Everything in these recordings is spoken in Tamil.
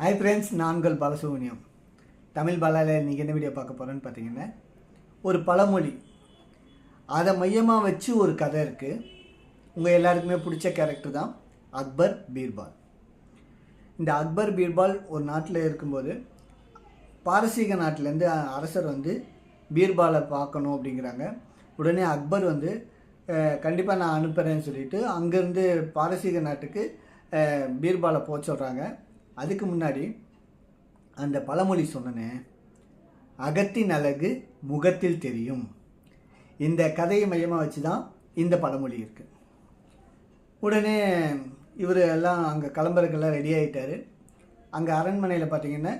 ஹாய் ஃப்ரெண்ட்ஸ் நான்கள் பாலசுப்ரமணியம். தமிழ் பாலாவில் இன்றைக்கி என்ன வீடியோ பார்க்க போகிறோன்னு பார்த்தீங்கன்னா ஒரு பழமொழி. அதை மையமாக வச்சு ஒரு கதை இருக்குது உங்கள் எல்லாருக்குமே பிடிச்ச கேரக்டர் தான் அக்பர் பீர்பால். இந்த அக்பர் பீர்பால் ஒரு நாட்டில் இருக்கும்போது பாரசீக நாட்டிலேருந்து அரசர் வந்து பீர்பாலை பார்க்கணும் அப்படிங்கிறாங்க. உடனே அக்பர் வந்து கண்டிப்பாக நான் அனுப்புகிறேன்னு சொல்லிட்டு அங்கேருந்து பாரசீக நாட்டுக்கு பீர்பாலை போக சொல்கிறாங்க அதுக்கு முன்னாடி அந்த பழமொழி சொன்னனே அகத்தின் அழகு முகத்தில் தெரியும். இந்த கதையை மையமாக வச்சு தான் இந்த பழமொழி இருக்குது உடனே இவர் எல்லாம் அங்கே கிளம்புறதுக்கெல்லாம் ரெடி ஆகிட்டாரு அங்கே அரண்மனையில் பார்த்தீங்கன்னா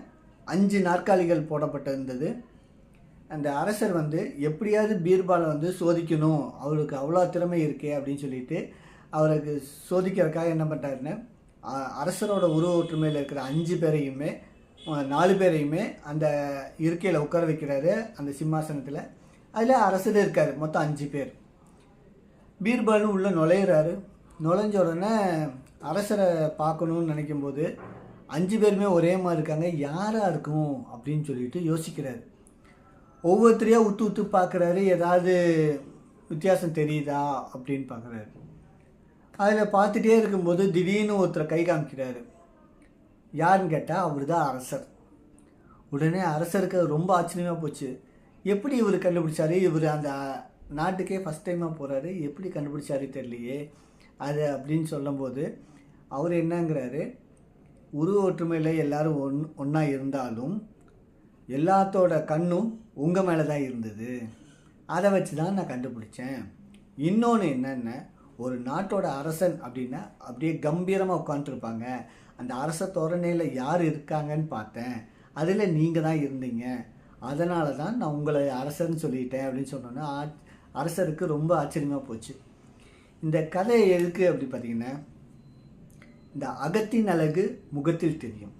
அஞ்சு நாற்காலிகள் போடப்பட்டிருந்தது. அந்த அரசர் வந்து எப்படியாவது பீர்பாலை வந்து சோதிக்கணும். அவருக்கு அவ்வளோ திறமை இருக்கே அப்படின்னு சொல்லிட்டு அவருக்கு சோதிக்கிறதுக்காக என்ன பண்ணிட்டாருன்னு அரசரோட உருவ ஒற்றுமையில் இருக்கிற அஞ்சு பேரையுமே நாலு பேரையுமே அந்த இருக்கையில் உட்கார வைக்கிறாரு அந்த சிம்மாசனத்தில். அதில் அரசரே இருக்கார் மொத்தம் அஞ்சு பேர். பீர்பாலும் உள்ளே நுழையிறாரு. நுழைஞ்ச உடனே அரசரை பார்க்கணும்னு நினைக்கும்போது அஞ்சு பேருமே ஒரே மாதிரி இருக்காங்க யாராக இருக்கும் அப்படின்னு சொல்லிட்டு யோசிக்கிறாரு. ஒவ்வொருத்தரையாக உத்து உத்து பார்க்குறாரு ஏதாவது வித்தியாசம் தெரியுதா அப்படின்னு பார்க்குறாரு. அதில் பார்த்துட்டே இருக்கும்போது திடீர்னு ஒருத்தர் கை காமிக்கிறாரு. யாருன்னு கேட்டால் அவர் தான் அரசர். உடனே அரசருக்கு ரொம்ப ஆச்சரியமாக போச்சு. எப்படி இவர் கண்டுபிடிச்சாரு? இவர் அந்த நாட்டுக்கே ஃபஸ்ட் டைமாக போகிறாரு எப்படி கண்டுபிடிச்சாரு தெரியலையே. அது அப்படின்னு சொல்லும்போது அவர் என்னங்கிறாரு? உருவ ஒற்றுமையில் எல்லாரும் ஒன் ஒன்றா இருந்தாலும் எல்லாத்தோட கண்ணும் உங்கள் மேலே தான் இருந்தது. அதை வச்சு தான் நான் கண்டுபிடிச்சேன். இன்னொன்று என்னென்ன ஒரு நாட்டோட அரசன் அப்படின்னா அப்படியே கம்பீரமாக உட்காந்துருப்பாங்க அந்த அரச தோரணையில் யார் இருக்காங்கன்னு பார்த்தேன். அதில் நீங்கள் தான் இருந்தீங்க. அதனால தான் நான் உங்களை அரசர்னு சொல்லிட்டேன் அப்படின்னு சொன்னோன்னா அரசருக்கு ரொம்ப ஆச்சரியமாக போச்சு. இந்த கதை எதுக்கு அப்படி பார்த்தீங்கன்னா இந்த அகத்தின் அழகு முகத்தில் தெரியும்.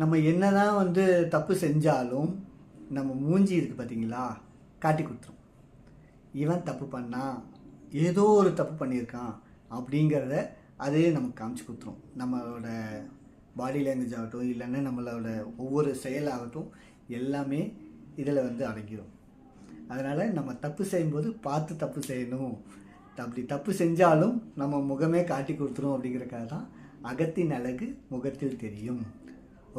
நம்ம என்ன தான் வந்து தப்பு செஞ்சாலும் நம்ம மூஞ்சி இருக்குது பார்த்தீங்களா? காட்டி கொடுத்துரும். இவன் தப்பு பண்ணான். ஏதோ ஒரு தப்பு பண்ணியிருக்கான் அப்படிங்கிறத அதே நமக்கு காமிச்சு கொடுத்துரும். நம்மளோட பாடி லாங்குவேஜ் ஆகட்டும் இல்லைன்னா நம்மளோட ஒவ்வொரு செயலாகட்டும் எல்லாமே இதில் வந்து அடங்கிடும் அதனால் நம்ம தப்பு செய்யும்போது பார்த்து தப்பு செய்யணும். அப்படி தப்பு செஞ்சாலும் நம்ம முகமே காட்டி கொடுத்துரும் அப்படிங்கிறக்காக தான் அகத்தின் அழகு முகத்தில் தெரியும்.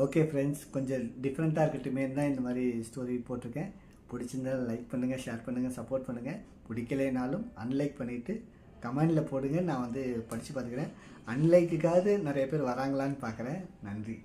ஓகே ஃப்ரெண்ட்ஸ் கொஞ்சம் டிஃப்ரெண்ட்டாக இருக்கட்டுமே தான் இந்த மாதிரி ஸ்டோரி போட்டிருக்கேன். பிடிச்சிருந்தாலும் லைக் பண்ணுங்கள் ஷேர் பண்ணுங்கள் சப்போர்ட் பண்ணுங்கள் பிடிக்கலைனாலும் அன்லைக் பண்ணிவிட்டு கமெண்டில் போடுங்க. நான் வந்து படித்து பார்த்துக்கிறேன். அன்லைக்குக்காவது நிறைய பேர் வராங்களான்னு பார்க்குறேன். நன்றி.